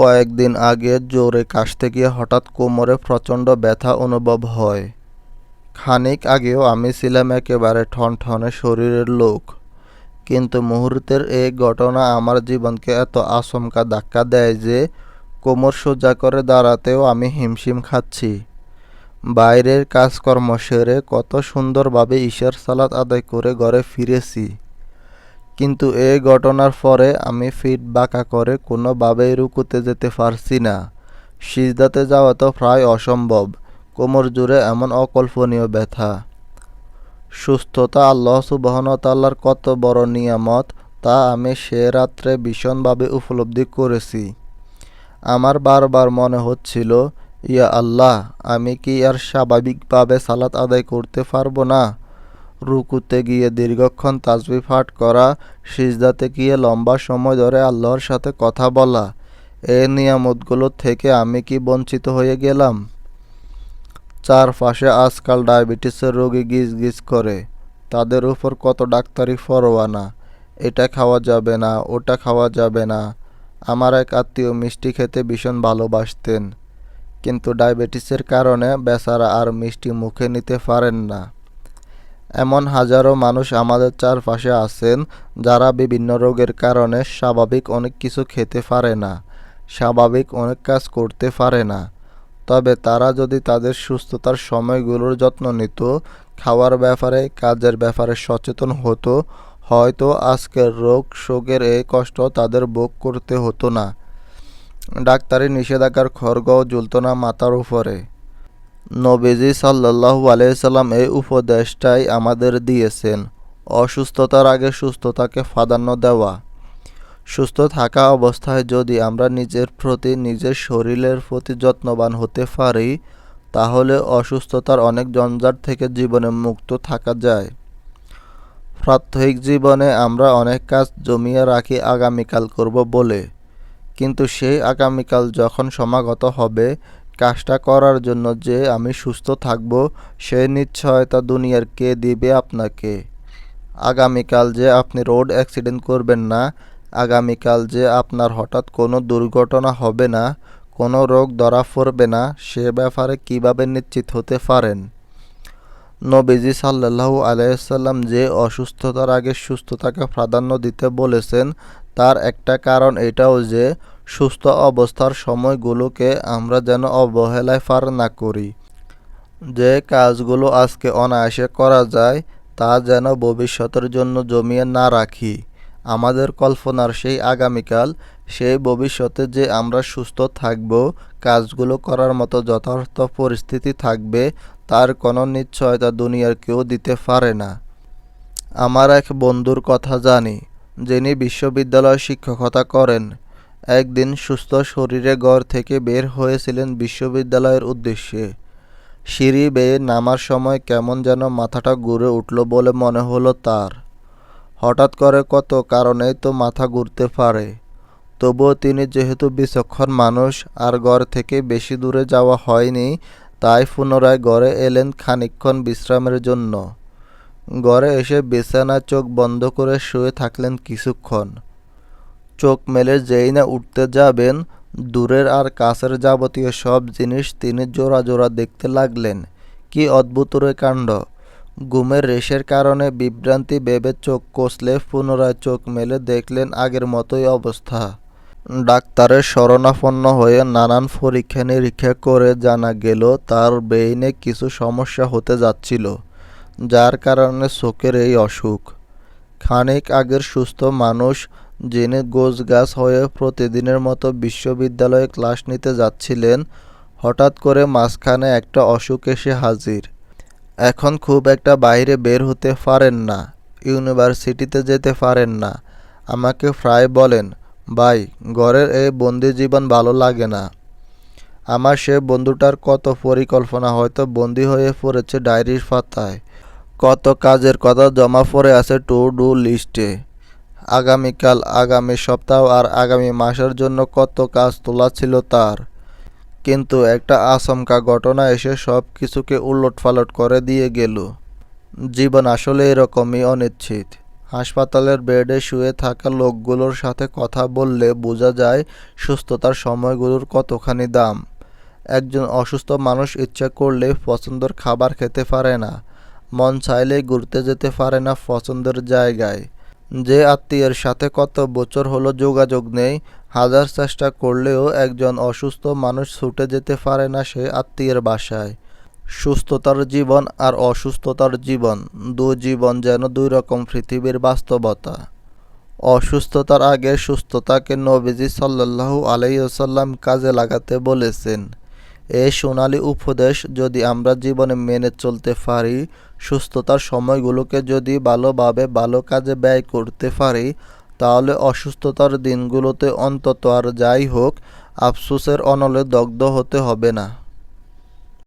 কয়েকদিন আগে জোরে কাশতে গিয়ে হঠাৎ কোমরে প্রচণ্ড ব্যথা অনুভব হয়। খানিক আগেও আমি ছিলাম একেবারে ঠনঠনে শরীরের লোক। কিন্তু মুহূর্তের এই ঘটনা আমার জীবনকে এত আচমকা ধাক্কা দেয় যে কোমর সোজা করে দাঁড়াতেও আমি হিমশিম খাচ্ছি। বাইরের কাজকর্ম সেরে কত সুন্দরভাবে ঈশার সালাত আদায় করে ঘরে ফিরেছি। কিন্তু এই ঘটনার পরে আমি ফিট বাঁকা করে কোনোভাবেই রুকুতে যেতে পারছি না। সিজদাতে যাওয়া তো প্রায় অসম্ভব, কোমর জুড়ে এমন অকল্পনীয় ব্যথা। সুস্থতা আল্লাহ সুবহানতাল্লার কত বড় নিয়ামত, তা আমি সে রাত্রে ভীষণভাবে উপলব্ধি করেছি। আমার বারবার মনে হচ্ছিল, ইয়া আল্লাহ, আমি কি আর স্বাভাবিকভাবে সালাত আদায় করতে পারব না? রুকুতে গিয়ে দীর্ঘক্ষণ তাজবি পাঠ করা, সিজদাতে গিয়ে লম্বা সময় ধরে আল্লাহর সাথে কথা বলা। এই নিয়ামতগুলো থেকে আমি কি বঞ্চিত হয়ে গেলাম? চারপাশে আজকাল ডায়াবেটিসের রোগী গিজ গিজ করে। তাদের উপর কত ডাক্তারি ফরোয়ানা এটা খাওয়া যাবে না, ওটা খাওয়া যাবে না। আমার এক আত্মীয় মিষ্টি খেতে ভীষণ ভালোবাসতেন। কিন্তু ডায়াবেটিসের কারণে বেচারা আর মিষ্টি মুখে নিতে পারেন না। এমন হাজারো মানুষ আমাদের চারপাশে আছেন যারা বিভিন্ন রোগের কারণে স্বাভাবিক অনেক কিছু খেতে পারে না, স্বাভাবিক অনেক কাজ করতে পারে না। তবে তারা যদি তাদের সুস্থতার সময়গুলোর যত্ন নিত, খাওয়ার ব্যাপারে, কাজের ব্যাপারে সচেতন হতো, হয়তো আজকের রোগ শোকের এই কষ্ট তাদের ভোগ করতে হতো না। ডাক্তারি নিষেধাজ্ঞার খড়গও ঝুলত না মাথার উপরে। নবীজি সাল্লাহু আলাইসাল্লাম এই উপদেশটাই আমাদের দিয়েছেন। অসুস্থতার আগে সুস্থতাকে প্রাধান্য দেওয়া। সুস্থ থাকা অবস্থায় যদি আমরা নিজের প্রতি নিজের শরীরের প্রতি যত্নবান হতে পারি, তাহলে অসুস্থতার অনেক জঞ্জাট থেকে জীবনে মুক্ত থাকা যায়। প্রাত্যহিক জীবনে আমরা অনেক কাজ জমিয়ে রাখি আগামীকাল করব বলে। কিন্তু সেই আগামীকাল যখন সমাগত হবে কাজটা করার জন্য যে আমি সুস্থ থাকব সেই নিশ্চয়তা দুনিয়ার কে দিবে আপনাকে? আগামীকাল যে আপনি রোড অ্যাক্সিডেন্ট করবেন না, আগামীকাল যে আপনার হঠাৎ কোনো দুর্ঘটনা হবে না, কোনো রোগ ধরা পড়বে না, সে ব্যাপারে কীভাবে নিশ্চিত হতে পারেন? নবীজি সাল্লাহু আলাইসাল্লাম যে অসুস্থতার আগে সুস্থতাকে প্রাধান্য দিতে বলেছেন, তার একটা কারণ এটাও যে সুস্থ অবস্থার সময়গুলোকে আমরা যেন অবহেলায় পার না করি। যে কাজগুলো আজকে অনায়াসে করা যায়, তা যেন ভবিষ্যতের জন্য জমিয়ে না রাখি। আমাদের কল্পনার সেই আগামীকাল, সেই ভবিষ্যতে যে আমরা সুস্থ থাকব, কাজগুলো করার মতো যথার্থ পরিস্থিতি থাকবে, তার কোনো নিশ্চয়তা দুনিয়ার কেউ দিতে পারে না। আমার এক বন্ধুর কথা জানি, যিনি বিশ্ববিদ্যালয়ে শিক্ষকতা করেন। একদিন সুস্থ শরীরে ঘর থেকে বের হয়েছিলেন বিশ্ববিদ্যালয়ের উদ্দেশ্যে। সিঁড়ি বেয়ে নামার সময় কেমন যেন মাথাটা ঘুরে উঠল বলে মনে হলো তার। হঠাৎ করে কত কারণেই তো মাথা ঘুরতে পারে। তবুও তিনি যেহেতু বিচক্ষণ মানুষ, আর ঘর থেকে বেশি দূরে যাওয়া হয়নি, তাই পুনরায় ঘরে এলেন খানিকক্ষণ বিশ্রামের জন্য। ঘরে এসে বিছানায় চোখ বন্ধ করে শুয়ে থাকলেন কিছুক্ষণ। চোখ মেলে যেই না উঠতে যাবেন, দূরের আর কাছের যাবতীয় সব জিনিস তিনি জোড়া জোড়া দেখতে লাগলেন। কি অদ্ভুত রে কাণ্ড! ঘুমের রেশের কারণে বিভ্রান্তি ভেবে চোখ কষলে পুনরায় চোখ মেলে দেখলেন আগের মতোই অবস্থা। ডাক্তারের শরণাপন্ন হয়ে নানান পরীক্ষা নিরীক্ষা করে জানা গেল, তার ব্রেইনে কিছু সমস্যা হতে যাচ্ছিল, যার কারণে চোখের এই অসুখ। খানিক আগের সুস্থ মানুষ যিনি গাছ হয়ে প্রতিদিনের মতো বিশ্ববিদ্যালয়ে ক্লাস নিতে যাচ্ছিলেন, হঠাৎ করে মাঝখানে একটা অসুখ এসে হাজির। এখন খুব একটা বাইরে বের হতে পারেন না, ইউনিভার্সিটিতে যেতে পারেন না। আমাকে প্রায় বলেন, ভাই, ঘরের এই বন্দি জীবন ভালো লাগে না। আমার সে বন্ধুটার কত পরিকল্পনা হয়তো বন্দি হয়ে পড়েছে ডায়েরির পাতায়। কত কাজের কথা জমা পড়ে আছে টু ডু লিস্টে। আগামীকাল, আগামী সপ্তাহ আর আগামী মাসের জন্য কত কাজ তোলা ছিল তার। কিন্তু একটা আচমকা ঘটনা এসে সব কিছুকে উলট পালট করে দিয়ে গেল। জীবন আসলে এরকমই অনিশ্চিত হাসপাতালের বেডে শুয়ে থাকা লোকগুলোর সাথে কথা বললে বোঝা যায় সুস্থতার সময়গুলোর কতখানি দাম। একজন অসুস্থ মানুষ ইচ্ছা করলে পছন্দের খাবার খেতে পারে না। মন চাইলে ঘুরতে যেতে পারে না পছন্দের জায়গায়। যে আত্মীয়ের সাথে কত বছর হলো যোগাযোগ নেই, হাজার চেষ্টা করলেও একজন অসুস্থ মানুষ ছুটে যেতে পারে না সে আত্মীয়ের বাসায়। সুস্থতার জীবন আর অসুস্থতার জীবন, দু জীবন যেন দুই রকম পৃথিবীর বাস্তবতা। অসুস্থতার আগে সুস্থতাকে নবীজি সাল্লাল্লাহু আলাইসাল্লাম কাজে লাগাতে বলেছেন। এই সোনালি উপদেশ, যদি আমরা জীবনে মেনে চলতে পারি, সুস্থতার সময়গুলোকে যদি ভালোভাবে ভালো কাজে ব্যয় করতে পারি, তাহলে অসুস্থতার দিনগুলোতে অন্তত আর যাই হোক, আফসোসের অনলে দগ্ধ হতে হবে না।